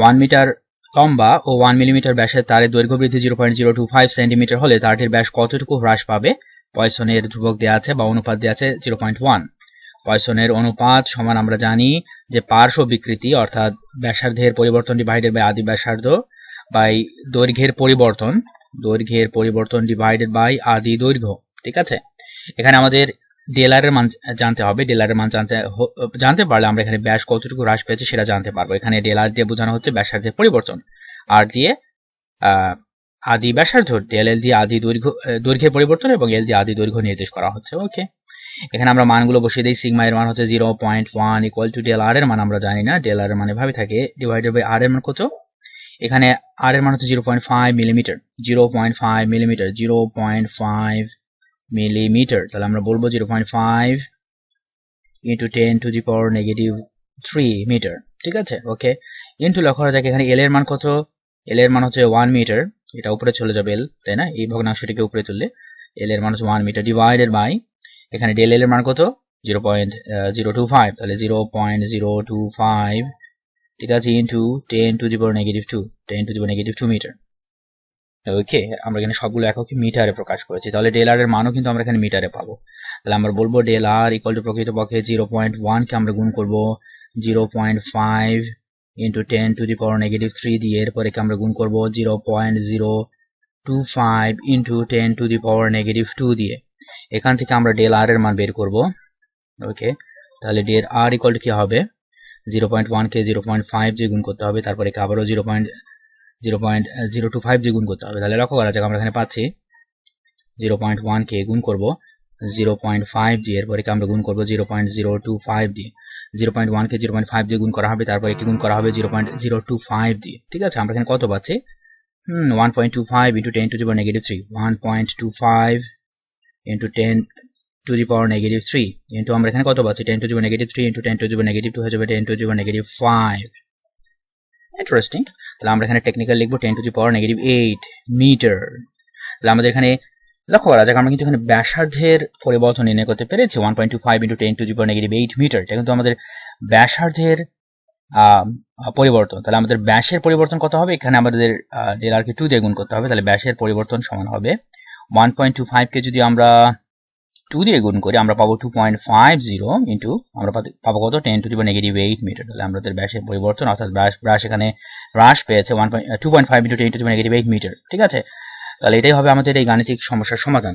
One metre লম্বা ও one millimetre ব্যাসের তারের দৈর্ঘ্য বৃদ্ধি zero point zero two five centimetre হলে তারটির ব্যাস কতটুকু হ্রাস পাবে? পয়সনের ধ্রুবক দেওয়া আছে বা অনুপাত দেওয়া আছে জিরো পয়েন্ট ওয়ান পয়সনের অনুপাত সমান আমরা জানি যে পার্শ্ব বিকৃতি অর্থাৎ ব্যাসার্ধের পরিবর্তন ডিভাইডেড বাই আদি ব্যাসার্ধ বাই দৈর্ঘ্যের পরিবর্তন। দৈর্ঘ্যের পরিবর্তন ডিভাইডেড বাই আদি দৈর্ঘ্য। ঠিক আছে? এখানে আমাদের ডেলারের মান জানতে হবে ডেলারের মান জানতে জানতে পারলে আমরা এখানে ব্যাস কতটুকু হ্রাস পেয়েছে সেটা জানতে পারব। এখানে ডেলার দিয়ে বোঝানো হচ্ছে ব্যাসার্ধের পরিবর্তন। আর দিয়ে আদি ব্যাসার্ধ ডেল এল দিয়ে আদি দৈর্ঘ্য দৈর্ঘ্যের পরিবর্তন এবং এল দিয়ে আদি দৈর্ঘ্য নির্দেশ করা হচ্ছে। ওকে এখানে আমরা মানগুলো বসিয়ে দিই। সিগমা এর মান হচ্ছে zero point one equal to del R এর মান আমরা জানি না। ডেল আর এর মানে ভাবে থাকে ডিভাইডেড বাই আর এর মান কত? এখানে আর এর মান হচ্ছে zero point five millimetre zero point five millimetre zero point five millimetre তাহলে আমরা বলব zero point five into ten to the power negative three metre ঠিক আছে? ওকে ইন্টু লক্ষ্য করা যাক, এখানে এল এর মান কত? এল এর মান হচ্ছে ওয়ান মিটার এটা উপরে চলে যাবে এল তাই না? এই ভগ্নাংশটিকে উপরে তুললে এল এর মান হচ্ছে ওয়ান মিটার ডিভাইডেড বাই এখানে ডেল এল এর মান কত? Zero point zero two five তাহলে zero point zero two five ঠিক আছে into ten to the power negative two ten to the power negative two metre okay, আমরা এখানে সবগুলো এককে মিটারে প্রকাশ করেছি। তাহলে ডেল আর এর মানও কিন্তু আমরা এখানে মিটারে পাবো। তাহলে আমরা বলব ডেল আর ইকুয়াল টু প্রকৃতপক্ষে জিরো পয়েন্ট ওয়ানকে আমরা গুণ করব। Zero point five into ten to the power negative three দিয়ে এরপরে আমরা গুণ করব zero point zero two five into ten to the power negative two দিয়ে। এখান থেকে আমরা ডেল আর এর মান বের করব। ওকে, তাহলে ডেল আর ইকুয়াল টু কি হবে? জিরো পয়েন্ট ওয়ানকে জিরো পয়েন্ট ফাইভ দিয়ে গুণ করতে হবে তারপরে আবারও zero point zero point zero two five দিয়ে গুণ করতে হবে। তাহলে লক্ষ্য করা যাক, আমরা এখানে পাচ্ছি জিরো পয়েন্ট ওয়ানকে গুণ করব, জিরো পয়েন্ট ফাইভ দিয়ে, এরপরে আমরা গুণ করব zero point zero two five দিয়ে। জিরো পয়েন্ট ওয়ানকে জিরো পয়েন্ট ফাইভ দিয়ে গুণ করা হবে, তারপরে কি গুণ করা হবে zero point zero two five দিয়ে। ঠিক আছে, আমরা এখানে কত পাচ্ছি? হুম, one point two five into ten to the power negative three one point two five into ten to the power negative three into আমরা এখানে কত পাচ্ছি? Ten to the power negative three into ten to the power negative two হয়ে যাবে ten to the power negative five interesting তাহলে আমরা এখানে technical লিখব ten to the power negative eight metre তাহলে আমাদের এখানে লক্ষ্য করা যাক, আমরা কিন্তু এখানে ব্যাসার্ধের পরিবর্তন নির্ণয় করতে পেরেছি one point two five into ten to the power negative eight metre এটা কিন্তু আমাদের ব্যাসার্ধের পরিবর্তন। তাহলে আমাদের ব্যাসের পরিবর্তন কত হবে? এখানে আমাদের ডেলারকে টু দিয়ে গুণ করতে হবে, তাহলে ব্যাসের পরিবর্তন সমান হবে ওয়ান পয়েন্ট টু ফাইভকে যদি আমরা টু দিয়ে গুণ করি, আমরা পাবো two point five zero into আমরা পাবো কত? Ten to the negative eight metre তাহলে আমাদের ব্যাসের পরিবর্তন, অর্থাৎ ব্রাশ ব্যাস এখানে হ্রাস পেয়েছে one point two point five into ten to negative eight metre ঠিক আছে? তাহলে এটাই হবে আমাদের এই গাণিতিক সমস্যার সমাধান।